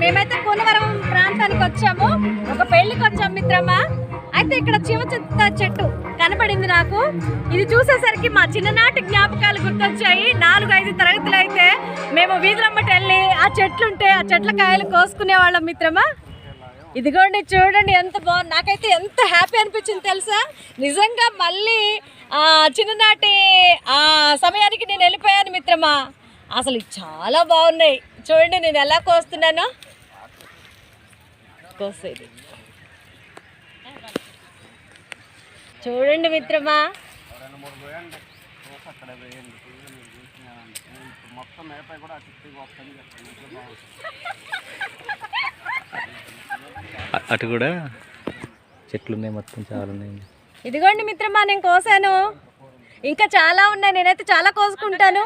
మేమైతే కూనవరం ప్రాంతానికి వచ్చాము. ఒక పెళ్ళికి వచ్చాం మిత్రమా. అయితే ఇక్కడ చివ చెట్టు కనపడింది నాకు. ఇది చూసేసరికి మా చిన్ననాటి జ్ఞాపకాలు గుర్తొచ్చాయి. నాలుగు ఐదు తరగతులు అయితే మేము వీధులమ్మటి వెళ్ళి ఆ చెట్లుంటే ఆ చెట్ల కాయలు కోసుకునే వాళ్ళం మిత్రమా. ఇదిగోండి చూడండి ఎంత బాగుంది. నాకైతే ఎంత హ్యాపీ అనిపించింది తెలుసా? నిజంగా మళ్ళీ ఆ చిన్ననాటి ఆ సమయానికి నేను వెళ్ళిపోయాను మిత్రమా. అసలు చాలా బాగున్నాయి. చూడండి నేను ఎలా కోస్తున్నానో. కోసేది. చూడండి మిత్రమా. అటు కూడా చెట్లు ఉన్నాయి మొత్తం చాలా ఉన్నాయి ఇదిగోండి మిత్రమా నేను కోసాను. ఇంకా చాలా ఉన్నాయి నేనైతే చాలా కోసుకుంటాను.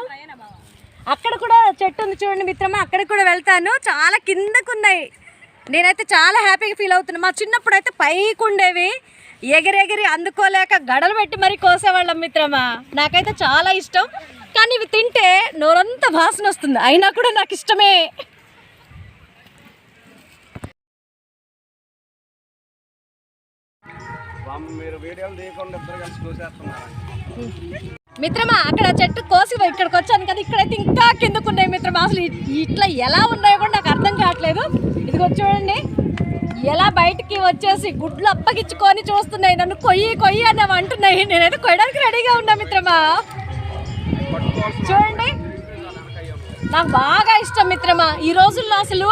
అక్కడ కూడా చెట్టు ఉంది చూడండి మిత్రమా అక్కడికి కూడా వెళ్తాను. చాలా కిందకున్నాయి. నేనైతే చాలా హ్యాపీగా ఫీల్ అవుతున్నాను మా చిన్నప్పుడు అయితే పైకి ఉండేవి. ఎగిరెగిరి అందుకోలేక గడలు పెట్టి మరీ కోసేవాళ్ళం మిత్రమా. నాకైతే చాలా ఇష్టం. కానీ ఇవి తింటే నోరంతా వాసన వస్తుంది. అయినా కూడా నాకు ఇష్టమే. మీరు వీడియోలు తీయకుండా ఇద్దరు కలిసి చూసేస్తున్నారండి మిత్రమా అక్కడ చెట్టు కోసి ఇక్కడికి వచ్చాను కదా ఇక్కడైతే ఇంకా కిందకున్నాయి మిత్రమా. అసలు ఇట్లా ఎలా ఉన్నాయో కూడా నాకు అర్థం కావట్లేదు. ఇదిగో చూడండి. ఎలా బయటికి వచ్చేసి గుడ్లు అప్పగించుకొని చూస్తున్నాయి నన్ను కొయ్యి కొయ్యి అని అంటున్నాయి. నేనైతే కొయ్యడానికి రెడీగా ఉన్నా మిత్రమా. చూడండి. నాకు బాగా ఇష్టం మిత్రమా. ఈ రోజుల్లో అసలు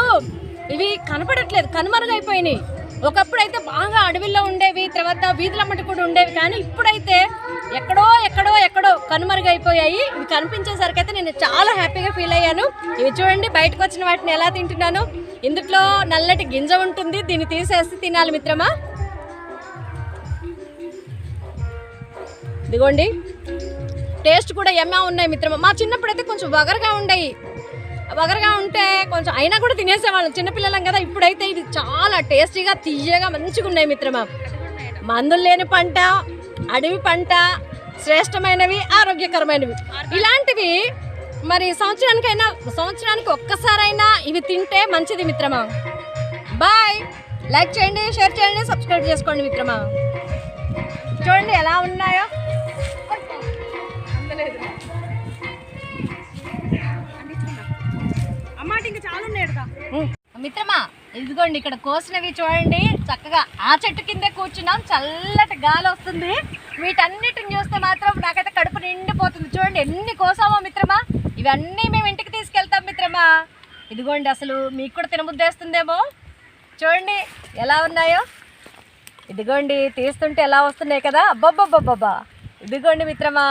ఇవి కనపడట్లేదు కనుమరుగైపోయినాయి. ఒకప్పుడు అయితే బాగా అడవిలో ఉండేవి తర్వాత వీధులమ్మటి కూడా ఉండేవి. కానీ ఇప్పుడైతే ఎక్కడో ఎక్కడో ఎక్కడో కనుమరుగైపోయాయి. ఇవి కనిపించేసరికి అయితే నేను చాలా హ్యాపీగా ఫీల్ అయ్యాను. ఇవి చూడండి బయటకు వచ్చిన వాటిని ఎలా తింటున్నాను. ఇందులో నల్లటి గింజ ఉంటుంది. దీన్ని తీసేసి తినాలి మిత్రమా? ఇదిగోండి. టేస్ట్ కూడా ఎమ్మా ఉన్నాయి మిత్రమా. మా చిన్నప్పుడు అయితే కొంచెం వగరగా ఉండేవి వగరగా ఉంటే కొంచెం అయినా కూడా తినేసేవాళ్ళం. చిన్నపిల్లలం కదా ఇప్పుడైతే ఇది చాలా టేస్టీగా తీయగా మంచిగా ఉన్నాయి మిత్రమా. మందులు లేని పంట అడవి పంట శ్రేష్టమైనవి ఆరోగ్యకరమైనవి. ఇలాంటివి మరి సంవత్సరానికైనా సంవత్సరానికి ఒక్కసారైనా ఇవి తింటే మంచిది మిత్రమా? బాయ్. లైక్ చేయండి షేర్ చేయండి సబ్స్క్రైబ్ చేసుకోండి మిత్రమా? చూడండి ఎలా ఉన్నాయో. మిత్రమా ఇదిగోండి ఇక్కడ కోసినవి చూడండి. చక్కగా ఆ చెట్టు కిందే కూర్చున్నాం. చల్లటి గాలి వస్తుంది. వీటన్నిటిని చూస్తే మాత్రం నాకైతే కడుపు నిండిపోతుంది. చూడండి ఎన్ని కోసామో మిత్రమా? ఇవన్నీ మేము ఇంటికి తీసుకెళ్తాం మిత్రమా. ఇదిగోండి అసలు మీకు కూడా తినబుద్దేస్తుందేమో చూడండి ఎలా ఉన్నాయో. ఇదిగోండి తీస్తుంటే ఎలా వస్తున్నాయి కదా. అబ్బబ్బబ్బబ్బా ఇదిగోండి మిత్రమా.